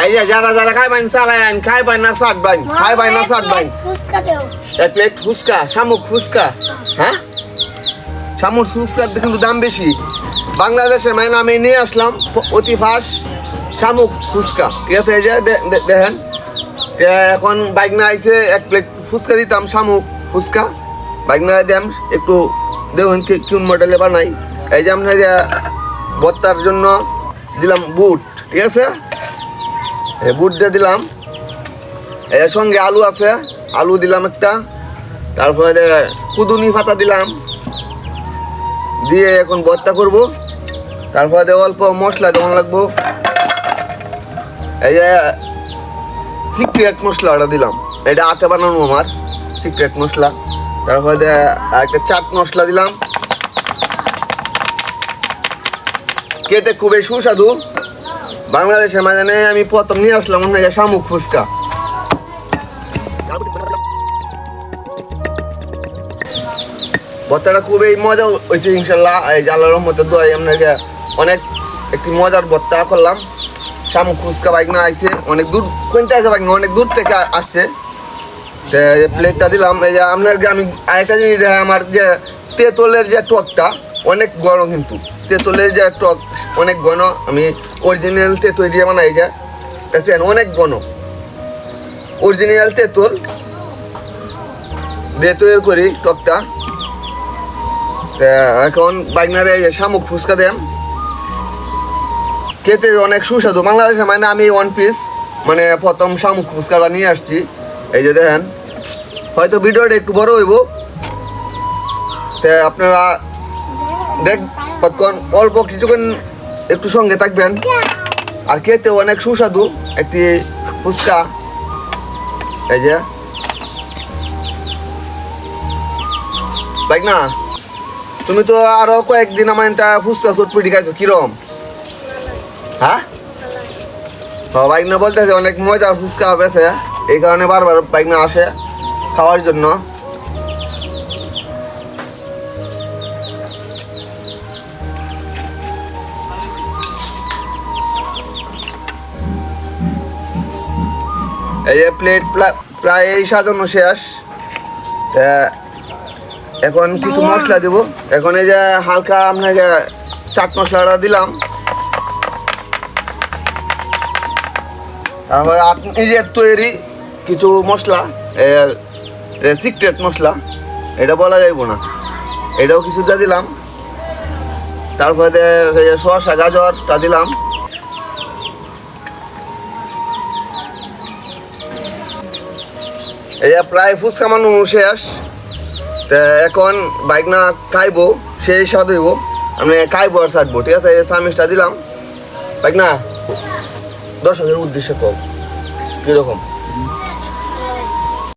এই যে যারা যারা খাইবেন চালাইন খাইবেন না সাটবেন খাইবেন না সাটবেন ফুচকা দেও। এক প্লেট ফুচকা শামুক ফুচকা হ্যাঁ? শামুক ফুচকার কিন্তু দাম বেশি। বাংলাদেশের মানে আমি নিয়ে আসলাম অতি ফাঁস শামুক ফুচকা। ঠিক আছে এই যে দেখেন এখন বাইক না আইছে এক প্লেট ফুচকা দিতাম শামুক ফুচকা। বাইক না দিলাম একটু দেখুন কোন মডেলে বানাই। এই যে আপনার যে বত্তার জন্য দিলাম বুট ঠিক আছে? বুট দিয়ে দিলাম। এর সঙ্গে আলু আছে। আলু দিলাম একটা। তারপরে কুদুনি পাতা দিলাম। দিয়ে এখন ভর্তা করব। তারপরে অল্প মশলা যেমন লাগবো। এই যে সিক্রেট মশলাটা দিলাম। এটা হাতে বানানো আমার সিক্রেট মশলা। তারপরে একটা চাট মশলা দিলাম। খেতে খুবই সুস্বাদু। বাংলাদেশের মাঝে আমি প্রথম নিয়ে আসলাম আপনাকে শামুক ফুচকা। ভর্তাটা খুবই মজা হয়েছে ইনশাল্লাহ, এই জালার মধ্যে দোয়াই আপনাকে অনেক একটি মজার ভর্তা করলাম। শামুক ফুচকা বাইক না আইছে, অনেক দূর কোনটা আছে বাইক না অনেক দূর থেকে আসছে। প্লেটটা দিলাম, এই যে আপনার আমি আরেকটা জিনিস আমার যে তেঁতুলের যে টকটা অনেক গরম কিন্তু। তেঁতুলের যে টক অনেক ঘন আমি অরিজিনাল তেঁতুল দিয়ে বানাই যা। দেখছেন? অনেক ঘন অরিজিনাল তেঁতুল দিয়ে তৈরি করি টকটা। এখন বাইকনারে শামুক ফুচকা দেন খেতে অনেক সুস্বাদু। বাংলাদেশে মানে আমি ওয়ান পিস মানে প্রথম শামুক ফুচকাটা নিয়ে আসছি। এই যে দেখেন। হয়তো ভিডিওটা একটু বড় হইব। তা আপনারা দেখ কতক্ষণ অল্প কিছুক্ষণ একটু সঙ্গে থাকবেন। আর খেতে অনেক সুস্বাদু একটি ফুচকা। এই যে। বাইক না তুমি তো আরও কয়েকদিন আমার এটা ফুচকা চটপুটি খাইছো, কিরম? হ্যাঁ? বাইক না বলতেছে, অনেক মজার ফুচকা বেছে এই কারণে বারবার বাইক না আসে খাওয়ার জন্য। এই যে প্লেট প্রায় এই সাজানো শেষ। তা এখন কিছু মশলা দেব। এখন এই যে হালকা আপনাকে চাট মশলাটা দিলাম। তারপরে আপনি নিজের তৈরি কিছু মশলা সিক্রেট মশলা এটা বলা যাইব না। এটাও কিছুটা দিলাম। তারপরে যে শসা গাজরটা দিলাম। এই প্রায় ফুচকা মানুষ শেষ তা এখন বাইক না খাইবো সেই স্বাদ হইব। আমি খাইবো আর ছাড়বো, ঠিক আছে? এই সামিসটা দিলাম। বাইক না, দর্শকের উদ্দেশ্যে কম। কীরকম?